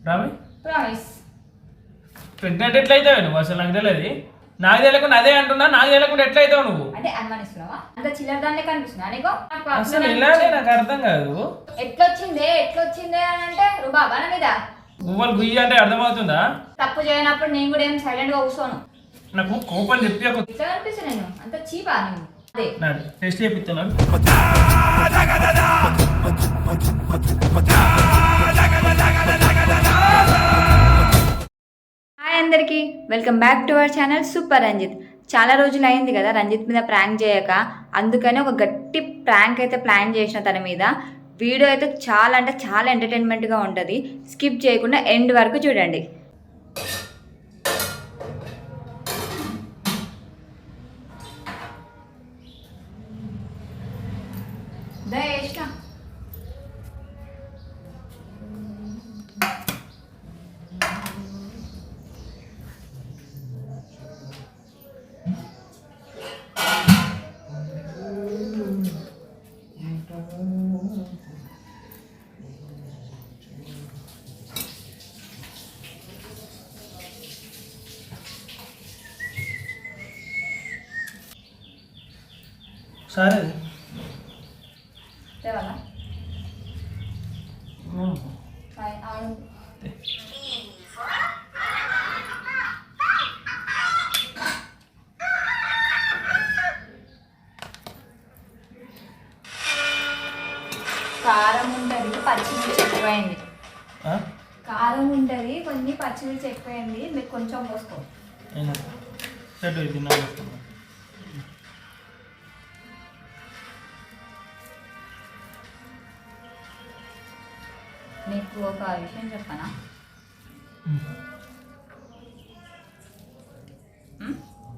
రామి promise pregnant ఎట్లయితావు నువ్వు అసలు నాకు తెలియదు నాకు తెలియకుండా అదే అంటున్నా నాకు తెలియకుండా ఎట్లయితావు నువ్వు అంటే అనుమానిస్తున్నావా అంత చిల్లర దాన్నే కనిపిస్తున్నా నీకు అసలు ఇలానే అర్థం కాదు ఎట్లొచ్చిందే ఎట్లొచ్చిందే అని అంటే రుబాబా నా మీద గువ్వలు గుయ్యి అంటే అర్థమవుతుందా తప్పు చేయనప్పుడు నేను కూడా ఏం సైలెంట్గా కూర్చోను నాకు కోపం చెప్పి ఒక కనిపిస్తా నేను అంత చీపా నువ్వు అదే టెస్ట్ చేపిస్తున్నాను అందరికీ welcome back to our channel Super Ranjith. చాలా రోజులు అయింది కదా రంజిత్ మీద ప్రాంక్ చేయక. అందుకని ఒక గట్టి ప్రాంక్ అయితే ప్లాన్ చేసిన తన మీద. వీడియో అయితే చాలా అంటే చాలా ఎంటర్టైన్మెంట్గా ఉంటుంది. స్కిప్ చేయకుండా ఎండ్ వరకు చూడండి. సరే. కారం ఉంటుంది పచ్చిమిర్చి ఎక్కువైంది? కారం ఉంటుంది కొన్ని పచ్చిమిర్చి ఎక్కువైంది మీరు కొంచెం పోసుకో. ఒక విషయం చెప్పనా?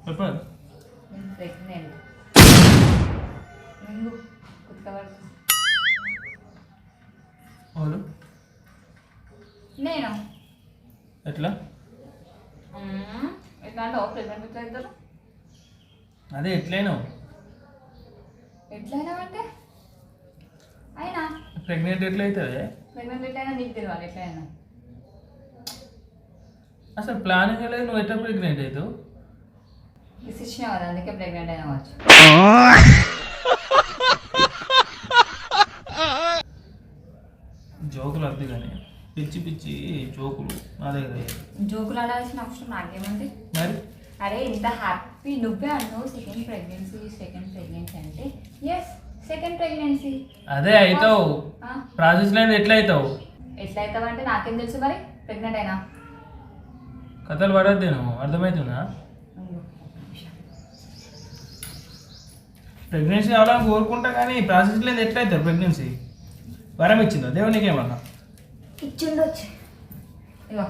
చెప్పాలి నేను ప్రెగ్నెంట్ వాళ్ళు నేను ఎట్లా. ఎట్లా అంటే ప్రెగ్నెంట్ ఎట్లా ఇద్దరు అదే ఎట్లయినావు ఎట్లయినా అంటే అయినా ప్రెగ్నెంట్ ఎట్లయితుంది ప్రెగ్నెంట్ ఎట్లయినా నీకు తెలియాలి ఎట్లయినా. అసలు ప్లానింగ్ లేదు నువ్వు ఎట్లా ప్రెగ్నెంట్ అవుతావు? డిసిషన్ కదా అందుకే ప్రెగ్నెంట్ అయినా వచ్చు జోకులు వద్దు కానీ పిచ్చి పిచ్చి జోకులు నా దగ్గర. జోకులు ఆడాల్సిన అవసరం నాకేముంది? మరి? అరే ఇంత హ్యాపీ నువ్వే అన్నావు సెకండ్ ప్రెగ్నెన్సీ సెకండ్ ప్రెగ్నెన్సీ అంటే. ఎస్ సెకండ్ ప్రెగ్నెన్సీ అదే అవుతావు ప్రాసెస్ లేదు ఎట్లా అవుతావు ఎట్లా అవుతావంటే నాకేం తెలుసు మరి? ప్రెగ్నెంట్ అయినా. కథలు పడద్దు నువ్వు అర్థమవుతుందా ప్రెగ్నెన్సీ అవ్వాలని కోరుకుంటా కానీ ప్రాసెస్ లేదు ఎట్లా అవుతారు ప్రెగ్నెన్సీ వరం ఇచ్చిందా? దేవునికి ఏమన్నా? ఇచ్చిండొచ్చు. ఇగో.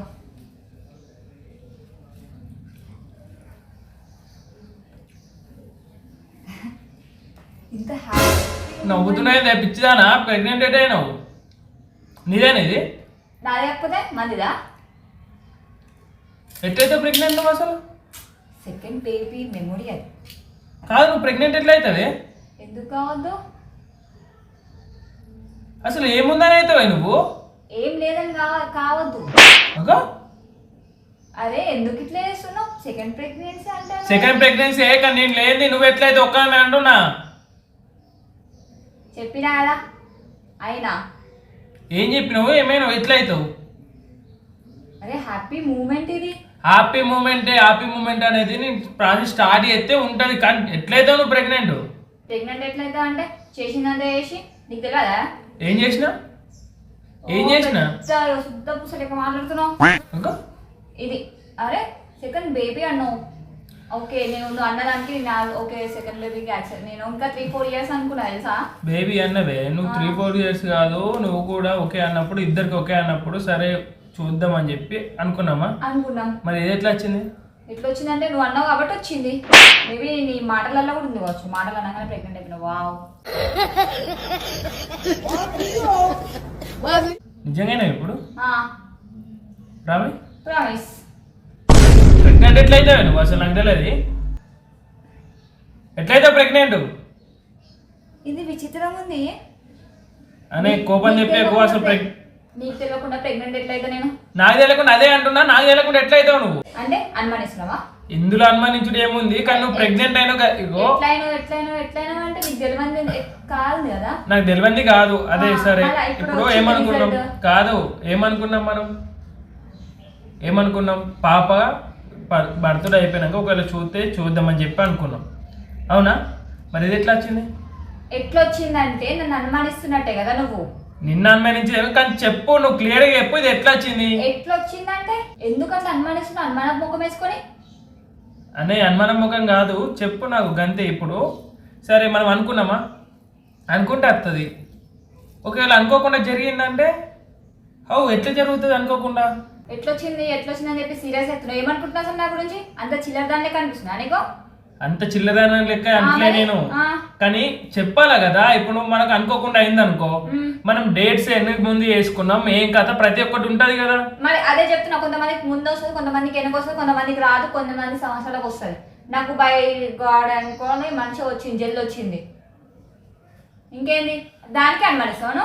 ఇంత నవ్వుతున్నాయి పిచ్చిదానా? ప్రెగ్నెంట్ ఎట్ అయినావు. నీదేనా ఇది? నాది కాకపోతే మందిదా? ఎట్లయితే ప్రెగ్నెంట్ నువ్వు అసలు? సెకండ్ బేబీ మెమొరీ అది. కాదు నువ్వు ప్రెగ్నెంట్ ఎట్లా అవుతుంది ఎందుకు కావద్దు? అసలు ఏముందని అవుతావే నువ్వు? ఏం లేదని కావ కావద్దు. అరే ఎందుకు ఇట్లా చేస్తున్నావు? సెకండ్ ప్రెగ్నెన్సీ అంటే సెకండ్ ప్రెగ్నెన్సీ కానీ నేను లేని నువ్వు ఎట్లయితే ఒక్క అంటున్నా? చెప్పినా కదా అయినా. ఏం చెప్పినావు? ఏమైనా ఎట్లయితావు? అరే హ్యాపీ మూమెంట్ ఇది. హ్యాపీ మూమెంట్ హ్యాపీ మూమెంట్ అనేది నీ ప్రాసెస్ స్టార్ట్ చేస్తే ఉంటుంది. కానీ ఎట్లయితావు నువ్వు ప్రెగ్నెంట్ ప్రెగ్నెంట్ ఎట్లయితే అంటే చేసిందంతా చేసి నీకు తెలియదా ఏం చేసినా? ఏం చేసినా? శుద్ధ పుసలేక మాట్లాడుతున్నావు. ఇది. అరే సెకండ్ బేబీ అన్నావు. ఓకే నేను నువ్వు అన్నదానికి నా ఓకే సెకండ్ బేబీకి యాక్సెప్ట్ నేను ఇంకా త్రీ ఫోర్ ఇయర్స్ అనుకున్నా తెలుసా? బేబీ అన్నవే నువ్వు త్రీ ఫోర్ ఇయర్స్ కాదు నువ్వు కూడా ఓకే అన్నప్పుడు ఇద్దరికి ఓకే అన్నప్పుడు సరే చూద్దాం అని చెప్పి అనుకున్నామా? అనుకున్నాం. మరి ఇది ఎట్లా వచ్చింది? ఎట్లా వచ్చిందంటే నువ్వు అన్నావు కాబట్టి వచ్చింది. మేబీ నీ మాటలలో కూడా ఉంది కావచ్చు. మాటలు అనగానే ప్రెగ్నెంట్ అయిపోయినా వావ్ నిజంగానే ఇప్పుడు? రామి ప్రామిస్ ఎట్లయితావే నువ్వు అసలు నాకు తెలియదు ఎట్లయితే ప్రెగ్నెంట్ ఇది విచిత్రం ఉంది. అనే కోపం చెప్పే అసలు నీకు తెలియకుండా ప్రెగ్నెంట్ ఎట్లయితే నేను? నాకు తెలియకుండా అదే అంటున్నా నాకు తెలియకుండా ఎట్లయితావు నువ్వు? అంటే అనుమానిస్తున్నావా? ఇందులో అనుమానించుడు ఏముంది? కానీ నువ్వు ప్రెగ్నెంట్ అయినా ఇగో. ఎట్లయినా ఎట్లయినా ఎట్లయినా అంటే నీకు తెలియదు కాదు కదా. నాకు తెలియంది కాదు. అదే సరే. ఇప్పుడు ఏమనుకున్నాం. కాదు. ఏమనుకున్నాం మనం? ఏమనుకున్నాం? పాప బర్త్డే అయిపోయినాక ఒకవేళ చూస్తే చూద్దామని చెప్పి అనుకున్నాం. అవునా? మరి ఇది ఎట్లా వచ్చింది ఎట్లొచ్చిందంటే నన్ను అనుమానిస్తున్నట్టే కదా నువ్వు. నిన్న అనుమానించి కానీ చెప్పు నువ్వు క్లియర్గా చెప్పు ఇది ఎట్లా వచ్చింది ఎట్లొచ్చిందంటే ఎందుకంటే అనుమానిస్తున్నావు అనుమానం ముఖం వేసుకొని? అనే అనుమానం ముఖం కాదు చెప్పు నాకు గంతే ఇప్పుడు. సరే మనం అనుకున్నామా? అనుకుంటే వస్తుంది ఒకవేళ అనుకోకుండా జరిగిందంటే హౌ ఎట్లా జరుగుతుంది అనుకోకుండా? ఎట్లొచ్చింది ఎట్లొచ్చింది అని చెప్పి సీరియస్ అవుతున్నావు ఏమనుకుంటున్నావు అసలు నా గురించి? అంత చిల్లర దాన్నే కనిపిస్తున్నా నీకు? అంత చిల్లదన లెక్క అంటలే మరి? నేను. కానీ చెప్పాలా కదా ఇప్పుడు మనకు అనుకోకుండా అయింది అనుకో. మనం డేట్స్ ఎన్ని ముందు వేసుకున్నాం ఏం కథ ప్రతి ఒక్కటి ఉంటది కదా. మరి అదే చెప్తున్నా కొంతమందికి ముందు వస్తుంది కొంతమందికి వెనక వస్తుంది కొంతమందికి రాదు కొంతమంది సంవత్సరాలకు వస్తుంది. నాకు బై గాడ్ అనుకోని మంచిగా వచ్చింది జెల్ వచ్చింది ఇంకేంది? దానికి అనుమానిస్తాను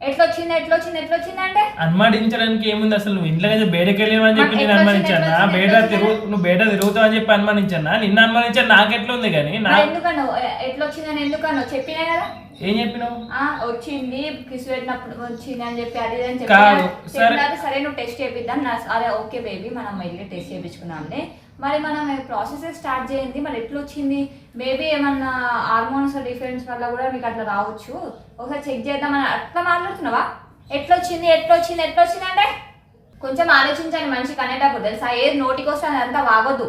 ఎట్లొచ్చింది ఎట్లొచ్చింది ఎట్లొచ్చింది అంటే? అనుమానించడానికి ఏముంది అసలు? నువ్వు ఇంట్లో నుంచి బయటకు వెళ్ళేవని చెప్పి నేను అనుమానించానా? బయట తిరుగు నువ్వు బయట తిరుగుతావు అని చెప్పి అనుమానించానా? నిన్న అనుమానించాను నాకెట్లా ఉంది కానీ నా ఎందుకన్నా ఎట్లొచ్చిందని ఎందుకన్నా చెప్పినా కదా? ఏం చెప్పినావు? ఆ, వచ్చింది కిస్ పెట్టినప్పుడు వచ్చింది అని చెప్పి అది అని చెప్పి సరే. నువ్వు టెస్ట్ చేపిద్దాం. నా అదే ఓకే బేబీ మనం వెళ్ళి టెస్ట్ చేయించుకున్నాంలే మరి మనం ప్రాసెస్ స్టార్ట్ చేయండి. మరి ఎట్లా వచ్చింది మేబీ ఏమన్నా హార్మోన్స్ డిఫరెన్స్ వల్ల కూడా మీకు అట్లా రావచ్చు. ఒకసారి చెక్ చేద్దామని అట్లా మాట్లాడుతున్నావా? ఎట్లా వచ్చింది ఎట్లా వచ్చింది ఎట్లా వచ్చింది అంటే? కొంచెం ఆలోచించండి మనిషికి అనేటప్పుడు తెలుసా? ఏది నోటికి వస్తే అదంతా వాగొద్దు.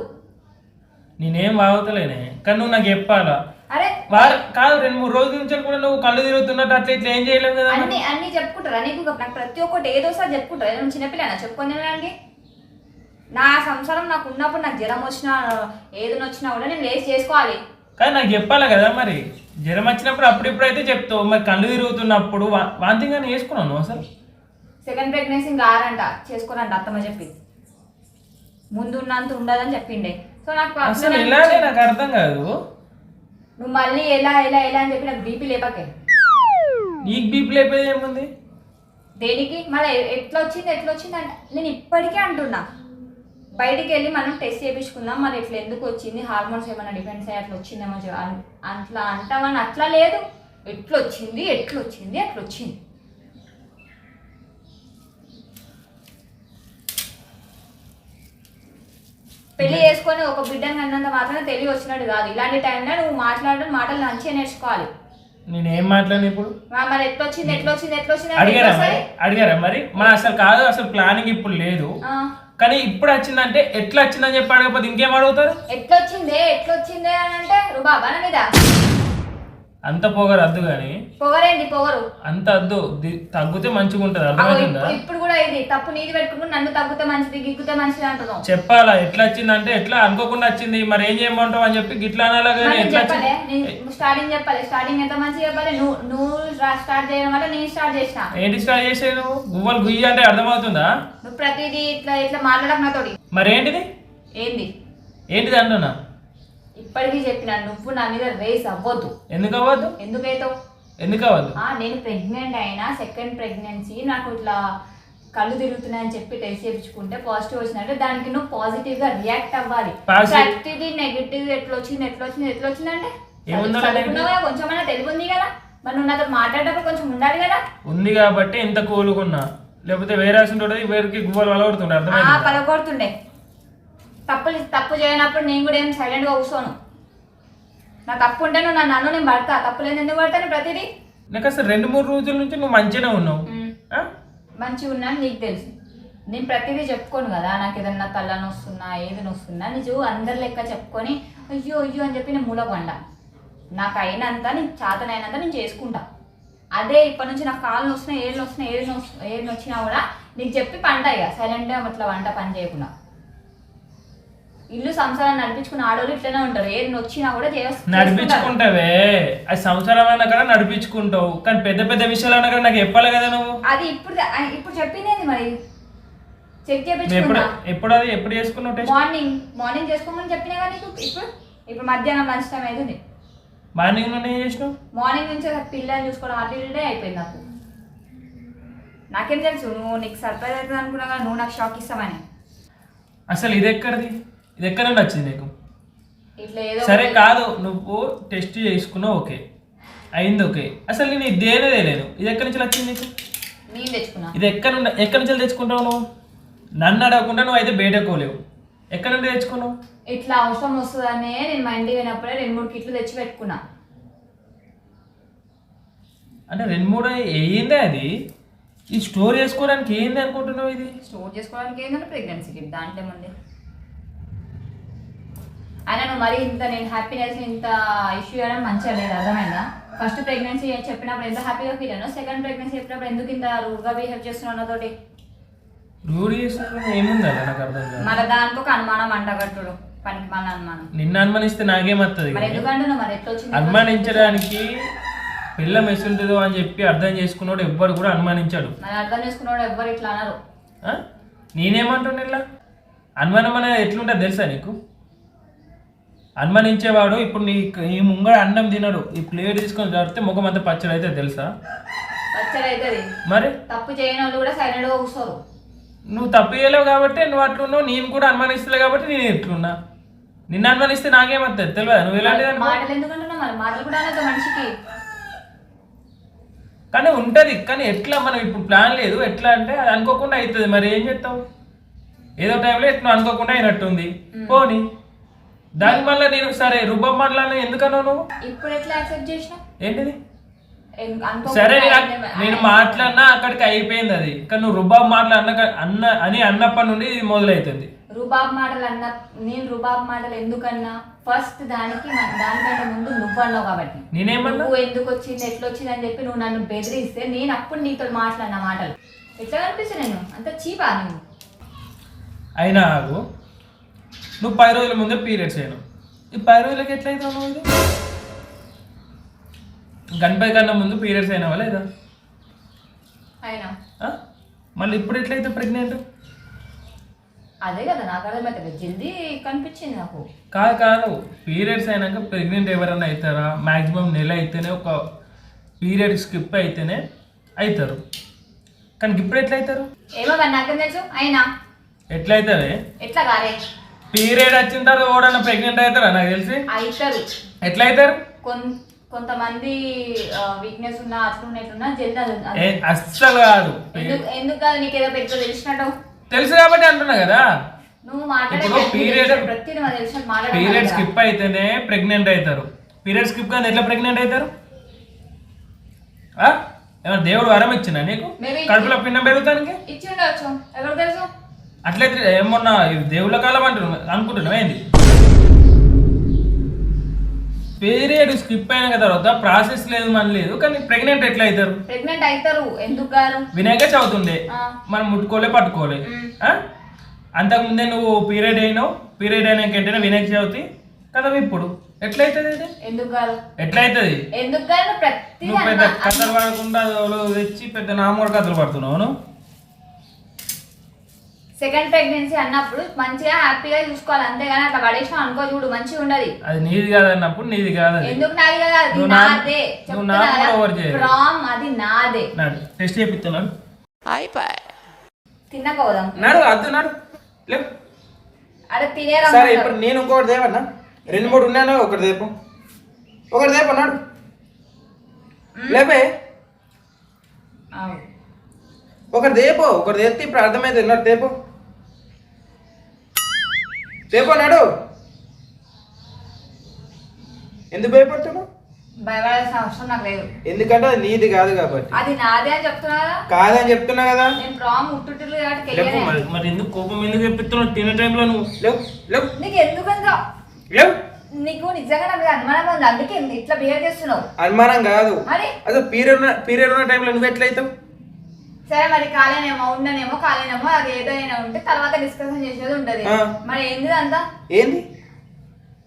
నేనేం వాగుతలేనే. కానీ నువ్వు నాకు చెప్పాలా? అరే! వారు కాదు రెండు మూడు రోజుల నుంచి కూడా నువ్వు కళ్ళు తిరుగుతున్నట్టు అట్లా ఇట్లా ఏం చేయలేవు కదా. అన్ని అన్ని చెప్పుకుంటారా? నీకు నాకు ప్రతి ఒక్కటి ఏదో సార్ చెప్పుకుంటారా? నేను చిన్నపిల్లనా? చెప్పుకొని తినడానికి? నా సంసారం నాకు ఉన్నప్పుడు నాకు జ్వరం వచ్చినా ఏదైనా వచ్చినా కూడా నేను లేచి చేసుకోవాలి. కానీ నాకు చెప్పాలా కదా మరి. జ్వరం వచ్చినప్పుడు అప్పుడిప్పుడు అయితే చెప్తావు. మరి కళ్ళు తిరుగుతున్నప్పుడు వాంతింగ్ అని వేసుకున్నావు నువ్వు అసలు? సెకండ్ ప్రెగ్నెన్సీ కారంట చేసుకోరంట అత్తమ్మ చెప్పి ముందు ఉన్నంత ఉండదని చెప్పిండే. సో నాకు అసలు ఇలానే. నాకు అర్థం కాదు. నువ్వు మళ్ళీ ఎలా ఎలా ఎలా అని చెప్పి నాకు బీపీ లేపకే. నీకు బీపీ లేపేది ఏముంది? దేనికి? మళ్ళీ ఎట్లా వచ్చింది ఎట్లా వచ్చింది అంటే నేను ఇప్పటికే అంటున్నా. బయటికి వెళ్ళి మనం టెస్ట్ చేయించుకుందాం మరి ఇట్లా ఎందుకు వచ్చింది? హార్మోన్స్ ఏమైనా డిఫెన్స్ అయ్యి అట్లా వచ్చిందేమో అట్లా అంటామని అట్లా లేదు. ఎట్లా వచ్చింది ఎట్లా వచ్చింది ఎట్లా వచ్చింది పెళ్ళి చేసుకొని ఒక బిడ్డని అన్నంత మాత్రమే తెలివి వచ్చినట్టు కాదు. ఇలాంటి టైంలో నువ్వు మాట్లాడడం మాటలు మంచిగా నేర్చుకోవాలి. నేనేం మాట్లాడిన ఇప్పుడు? మరి ఎట్లా వచ్చింది ఎట్లా వచ్చింది ఎట్లా వచ్చింది అడిగారా మరి? అడిగారా మరి? మన అసలు కాదు అసలు ప్లానింగ్ ఇప్పుడు లేదు. కానీ ఇప్పుడు వచ్చిందంటే ఎట్లా వచ్చిందని చెప్పి అడగకపోతే ఇంకేం అడుగుతారు? ఎట్లొచ్చిందే ఎట్లొచ్చిందే అని అంటే రుబాబా మీద. అంత పొగరు అద్దు కానీ పొగరేంటి పొగరు? అంత అద్దు. తగ్గితే మంచిగా ఉంటుంది అగో అర్థమవుతుందా ఇప్పుడు కూడా ఇది తప్పు నీది పెట్టుకుంటూ నన్ను తగ్గితే మంచిది గిగ్గితే మంచిది అంటున్నావు. చెప్పాలా? ఎట్లా వచ్చిందంటే ఎట్లా అనుకోకుండా వచ్చింది మరి ఏం చేయమంటావు అని చెప్పి గిట్లా అనాలా కానీ చెప్పాలి వచ్చింది? స్టార్టింగ్ చెప్పాలి స్టార్టింగ్ ఎంత మంచిగా చెప్పాలి? నువ్వు నువ్వు స్టార్ట్ చేయడం వల్ల నేను స్టార్ట్ చేసిన. ఏంటి స్టార్ట్ చేసే నువ్వు? గువ్వలు గుయ్యి అంటే అర్థమవుతుందా? నువ్వు ప్రతిదీ ఇట్లా ఇట్లా మాట్లాడక నాతోటి. మరి ఏంటిది ఏంది? ఏంటిది అంటున్నా? ఇప్పటికీ చెప్పిన నువ్వు నా మీద రేస్ అవ్వద్దు. ఎందుకు అవ్వద్దు? ఎందుకైతే ఎందుకు అవ్వద్దు? నేను ప్రెగ్నెంట్ అయినా సెకండ్ ప్రెగ్నెన్సీ నాకు ఇట్లా కళ్ళు తిరుగుతున్నాయని చెప్పి టెస్ట్ చేయించుకుంటే పాజిటివ్ వచ్చినట్టే దానికి నువ్వు పాజిటివ్గా రియాక్ట్ అవ్వాలి. ప్రతిదీ నెగిటివ్ ఎట్లా వచ్చింది ఎట్లా వచ్చింది ఎట్లా వచ్చింది అంటే ఏముందో చదువుకున్నావా? కొంచెమైనా తెలివి ఉంది కదా. మరి నువ్వు నాతో మాట్లాడేటప్పుడు కొంచెం ఉండాలి కదా. ఉంది కాబట్టి ఇంత కూలుకున్నా లేకపోతే వేరే గువ్వలు ఆ అర్థమైంది? పలకొడుతుండే తప్పులు తప్పు చేయనప్పుడు నేను కూడా ఏం సైలెంట్గా కూర్చోను. నా తప్పు ఉంటే నువ్వు నన్ను అన్ను నేను పడతా. తప్పు లేదు ఎందుకు పడతాను ప్రతిదీ? నాకు అసలు రెండు మూడు రోజుల నుంచి నువ్వు మంచిగానే ఉన్నావు? మంచిగా ఉన్నాను నీకు తెలుసు. నేను ప్రతిదీ చెప్పుకోను కదా నాకు ఏదన్నా తల నొస్తున్నా ఏది నొస్తున్నా నిజం అందరి లెక్క చెప్పుకొని అయ్యో అయ్యో అని చెప్పి నేను మూలకొండ నాకు అయినంత నేను చేతనైనంత నేను చేసుకుంటా. అదే ఇప్పటి నుంచి నాకు కాళ్ళు వస్తున్నాయి ఏళ్ళు వస్తున్నాయి ఏది నొస్ ఏది నొచ్చినా కూడా నీకు చెప్పి పంట ఇక సైలెంట్గా అట్లా వంట పని చేయకుండా. ఇల్లు సంసారం నడిపించుకున్న ఆడవాళ్ళు ఇట్లనే ఉంటారు. ఏది నొచ్చినా కూడా చేస్- చేసుకుంటారు. నడిపించుకుంటావే. అది సంవత్సరం అయినా కదా నడిపించుకుంటావు. కానీ పెద్ద పెద్ద విషయాలు అయినా కదా నాకు చెప్పాలి కదా నువ్వు? అది ఇప్పుడు ఇప్పుడు చెప్పింది మరి? చెక్ నువ్వు ఎప్పుడు అది? ఎప్పుడు చేసుకున్నావు టెస్ట్? మార్నింగ్ మార్నింగ్ చేసుకోమని చెప్పినా కానీ నీకు ఇప్పుడు ఇప్పుడు మధ్యాహ్నం లంచ్ టైం అవుతుంది మార్నింగ్ నుండి ఏం చేసినావు? మార్నింగ్ నుంచి ఒక పిల్లని చూసుకోవడం ఇటే అయిపోయింది నాకు. నాకేం తెలుసు? నువ్వు నీకు సర్ప్రైజ్ అవుతుంది అనుకున్నా కానీ నువ్వు నాకు షాక్ ఇస్తావని. అసలు ఇది ఎక్కడిది? ఇది ఎక్కడ నుండి వచ్చింది నీకు? ఇట్లా ఏదో సరే కాదు నువ్వు టెస్ట్ చేసుకున్నావు ఓకే. అయింది ఓకే. అసలు నేను ఇది దేనే తెలియదు. ఇది ఎక్కడి నుంచి వచ్చింది నీకు? ఇది ఎక్కడ నుండి ఎక్కడి నుంచి తెచ్చుకుంటావు నువ్వు? నన్ను అడగకుండా నువ్వు అయితే బయటకోలేవు ఎక్కడి నుండి తెచ్చుకున్నావు? ఇట్లా అవసరం వస్తుందనే నేను మా ఇంటికి పోయినప్పుడే రెండు మూడు కిట్లు తెచ్చి పెట్టుకున్నా. అంటే రెండు మూడు ఏందే అది? ఈ స్టోర్ చేసుకోవడానికి ఏంది అనుకుంటున్నావు ఇది? స్టోర్ చేసుకోవడానికి ఏంటంటే ప్రెగ్నెన్సీ కిట్ దాంట్లో ఏముంది? అయినా నువ్వు మరి ఇంత నేను హ్యాపీనెస్ ఇంత ఇష్యూ చేయడం మంచిగా లేదు. అర్థమైందా? ఫస్ట్ ప్రెగ్నెన్సీ చెప్పినప్పుడు ఎంత హ్యాపీగా ఫీల్ అయ్యాను సెకండ్ ప్రెగ్నెన్సీ చెప్పినప్పుడు ఎందుకు ఇంత రూడ్గా బిహేవ్ చేస్తున్నావు నాతోటి రూఢి చేసిన ఏముందా నాకు అర్థం కాదు. మన దానికి ఒక అనుమానం అంటగట్టుడు. పనికి మన అనుమానం. నిన్ను అనుమానిస్తే నాకేమత్తది మరి ఎందుకంటున్నావు మరి ఎట్లా వచ్చింది? అనుమానించడానికి పిల్ల మెసులుతుందో అని చెప్పి అర్థం చేసుకున్నాడు ఎవ్వరు కూడా అనుమానించాడు. మరి అర్థం చేసుకున్నాడు ఎవ్వరు ఇట్లా అన్నారు ఆ? నేనేమంటున్నా ఇలా? అనుమానం అనేది ఎట్లుంటుంది తెలుసా నీకు? అనుమానించేవాడు ఇప్పుడు నీ ఈ ముంగడ అన్నం తినడు ఈ ప్లేట్ తీసుకొని జరిగితే ముఖం అంతా పచ్చడి అయితే తెలుసా మరి? తప్పు చేయని వాళ్ళు కూడా కూర్చోరు. నువ్వు తప్పు చేయలేవు కాబట్టి నువ్వు అట్లున్నావు నేను కూడా అనుమానిస్తలే కాబట్టి నేను ఇట్లున్నా. నిన్ను అనుమానిస్తే నాకేమవుతుంది తెలియదు? నువ్వు ఎలాంటిది అనుకో మాటలు ఎందుకంటున్నావు మరి? మాటలు కూడా అనొద్దు మనిషికి. కానీ ఉంటది కానీ ఎట్లా మనం ఇప్పుడు ప్లాన్ లేదు ఎట్లా అంటే అది అనుకోకుండా అవుతుంది మరి ఏం చేస్తావు? ఏదో టైంలో ఎట్లా అనుకోకుండా అయినట్టుంది. పోని. దాని వల్ల నేను సరే రుబ్బం మాటలను ఎందుకన్నావు నువ్వు? ఇప్పుడు ఎట్లా యాక్సెప్ట్ చేసినావు ఏంటిది? సరే నేను మాట్లాడినా అక్కడికి అయిపోయింది అది. కానీ నువ్వు రుబాబ్ మాటలు అన్న అన్న అని అన్నప్పటి నుండి ఇది మొదలవుతుంది రుబాబ్ మాటలు అన్న నేను రుబాబ్ మాటలు ఎందుకన్నా? ఫస్ట్ దానికి దానికంటే ముందు నువ్వు అన్నావు కాబట్టి. నేనేమన్నా? నువ్వు ఎందుకు వచ్చింది ఎట్లా వచ్చింది అని చెప్పి నువ్వు నన్ను బెదిరిస్తే నేను అప్పుడు నీతో మాట్లాడిన మాటలు. ఎట్లా కనిపిస్తా నేను అంత చీపా నువ్వు? అయినా నువ్వు పది రోజుల ముందే పీరియడ్స్ అయినావు ఈ పది రోజులకి ఎట్లయితావు నువ్వు ఇది? గణపతి కన్నా ముందు పీరియడ్స్ అయినావా లేదా? మళ్ళీ ఇప్పుడు ఎట్లయితే ప్రెగ్నెంట్? అదే కదా నాకు అర్థమవుతుంది జల్దీ కనిపించింది నాకు. కాదు కాదు. పీరియడ్స్ అయినాక ప్రెగ్నెంట్ ఎవరైనా అవుతారా? మ్యాక్సిమం నెల అయితేనే ఒక పీరియడ్ స్కిప్ అయితేనే అవుతారు. కానీ ఇప్పుడు ఎట్లా అవుతారు ఏమో నాకేం తెలుసు? అయినా. ఎట్లా అవుతారే ఎట్లా కాలే పీరియడ్ వచ్చిన తర్వాత ఓడన్నా ప్రెగ్నెంట్ అవుతారా నాకు తెలిసి. అవుతారు. ఎట్లా అవుతారు కొంతమంది వీక్నెస్ ఉన్నా అట్లున్నా ఇట్లున్నా జల్దీ అస్సలు కాదు. ఎందుకు కాదు నీకు ఏదో పెద్ద తెలిసినట్టు? తెలుసు కాబట్టి అంటున్నా కదా. నువ్వు మాట్లాడే పీరియడ్. స్కిప్ అయితేనే ప్రెగ్నెంట్ అవుతారు. పీరియడ్ స్కిప్ కానీ ఎట్లా ప్రెగ్నెంట్ అవుతారు? ఏమన్నా దేవుడు వరం ఇచ్చిందా నీకు? కడుపులో పిండం పెరుగుతానికి? ఇచ్చి ఉండవచ్చు ఎవరు తెలుసు? అట్లయితే ఏమన్నా దేవుళ్ళ కాలం అంటున్నావు అనుకుంటున్నావు ఏంది? పీరియడ్ స్కిప్ అయిన తర్వాత ప్రాసెస్ లేదు మన లేదు కానీ ప్రెగ్నెంట్ ఎట్లా అవుతారు ప్రెగ్నెంట్ అవుతారు ఎందుకు గారు? వినాయక ఆ. మనం ముట్టుకోలే పట్టుకోలే? అంతకుముందే నువ్వు పీరియడ్ అయినావు పీరియడ్ అయినాక ఏంటంటే వినాయక చవితి కదా ఇప్పుడు. ఎట్లయితుంది ఇది ఎందుకు గారు? ఎట్లయితుంది? ఎందుకు గారు? ప్రతి నువ్వు పెద్ద కథలు పడకుండా తెచ్చి పెద్ద నామూడు కథలు పడుతున్నావు సెకండ్ ప్రెగ్నెన్సీ అన్నప్పుడు మంచిగా హ్యాపీగా చూసుకోవాలి. అంతేగాని అట్లా పడేసిన అనుకో చూడు మంచిగా ఉండదు. అది నీది కాదన్నప్పుడు నీది కాదు ఎందుకు నాది కదా? అది నాదే. ఫ్రామ్ అది నాదే. నాడు టెస్ట్ చేపిస్తున్నాడు. తినకపోదాం నాడు అద్దు నాడు. లేవు అరే తినేరా సరే ఇప్పుడు నేను ఇంకొకటి దేవన్నా రెండు మూడు ఉన్నాను ఒకటి దేపు ఒకటి దేపు అన్నాడు లేపే. ఒకటి దేపో ఒకటి దేస్తే ఇప్పుడు అర్థమైంది అన్నాడు తేపు. తేపు అన్నాడు. ఎందుకు భయపడుతున్నావు? భయపడాల్సిన అవసరం నాకు లేదు. ఎందుకంటే అది నీది కాదు కాబట్టి. అది నాదే అని చెప్తున్నా కదా కాదని చెప్తున్నా కదా. నేను ప్రామ్ ఉట్టుటిల్లు కాబట్టి లేపు. మరి మరి ఎందుకు కోపం ఎందుకు చెప్తున్నావు తినే టైంలో నువ్వు. లేవు లేవు. నీకు ఎందుకంత లేవు. నీకు నిజంగా నా మీద అనుమానం ఉంది. అందుకే ఇట్లా బిహేవ్ చేస్తున్నావు. అనుమానం కాదు. మరి? అదే పీరియడ్ ఉన్న పీరియడ్ ఉన్న టైంలో నువ్వు ఎట్లయితావు సరే మరి కాలేనేమో ఉండనేమో కాలేనేమో అది ఏదైనా ఉంటే తర్వాత డిస్కషన్ చేసేది ఉంటది. మరి ఏంది అంతా? ఏంది?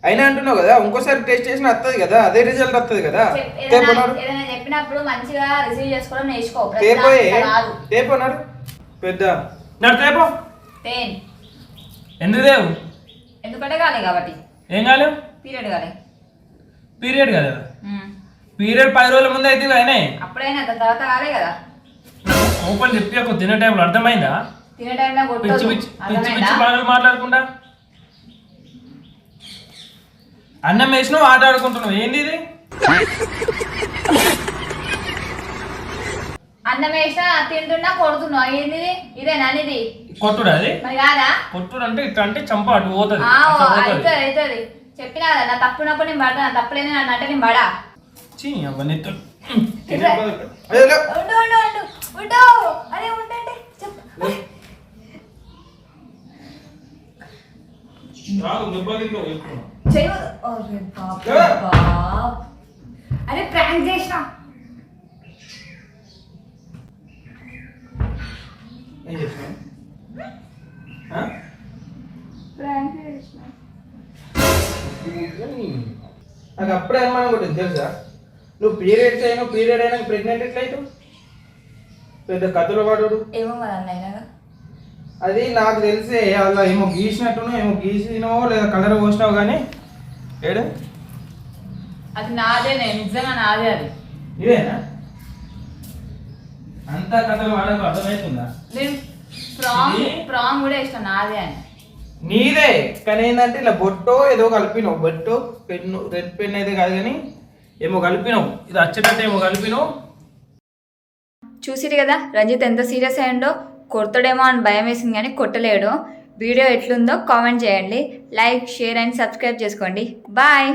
అయినా అంటున్నావు కదా ఇంకోసారి టెస్ట్ చేసిన వస్తుంది కదా అదే రిజల్ట్ వస్తుంది కదా. ఏదైనా చెప్పినప్పుడు మంచిగా రిసీవ్ చేసుకోవడం నేర్చుకో తేపోయే ప్రతిదానికి కాదు తేపన్నాడు పెద్ద. నాడు తేపో తేన్. ఎందుకు దేవు ఎందుకంటే కాలే కాబట్టి. ఏం కాలేవు పీరియడ్ కాలే. పీరియడ్ కదా ఉమ్. పీరియడ్ పది రోజుల ముందు అయితే అయినాయి. అప్పుడైనా దాని తర్వాత కాలే కదా. ఓపెన్ చెప్పి ఒక తినే టైంలో అర్థమైందా? తినే టైంలో పిచ్చి పిచ్చి మాట్లాడకుండా అన్నం వేసినావు ఆట ఆడుకుంటున్నావు. ఏంది ఇది? అన్నం వేసినా తింటున్నా కొడుతున్నావు ఏంది ఇది? ఇది కొట్టుడు అది? మరి కాదా? కొట్టుడు అంటే ఇట్లా అంటే చంప అటు పోతుంది. అవుతుంది అవుతుంది. చెప్పినా కదా నా తప్పునప్పుడు నేను పడతా నా తప్పులేని నన్ను అంటే నేను పడా. చీ, అవ్వ ఉండు అరే ఉండండి అరే? ప్రాంక్ చేసిన. నాకు అప్పుడే అనుమానం కొట్టింది తెలుసా? నువ్వు పీరియడ్స్ అయినా పీరియడ్ అయినా ప్రెగ్నెంట్ ఎట్లయితావు పెద్ద కథలు వాడు ఏమో మరి అన్నయ్య అది నాకు తెలిసే అలా ఏమో గీసినట్టునో ఏమో గీసినో లేదా కలర్ పోసినావు కానీ ఏడు? అది నాదే నేను నిజంగా నాదే అది. ఇదేనా అంతా కథలు వాడకు అర్థమవుతుందా నేను ప్రాంగ్? ప్రాంగ్ కూడా ఇష్టం నాదే అని. నీదే కానీ ఏంటంటే ఇలా బొట్టో ఏదో కలిపినావు బొట్టో పెన్ను రెడ్ పెన్ అయితే కాదు కానీ ఏమో కలిపినావు. ఇది వచ్చేటట్టు ఏమో కలిపినావు. చూసిరు కదా రంజిత్ ఎంత సీరియస్ అయ్యిండో కొడతాడేమో అని భయం వేసింది కానీ కొట్టలేడు. వీడియో ఎట్లుందో కామెంట్ చేయండి. లైక్ షేర్ అండ్ సబ్స్క్రైబ్ చేసుకోండి. బాయ్.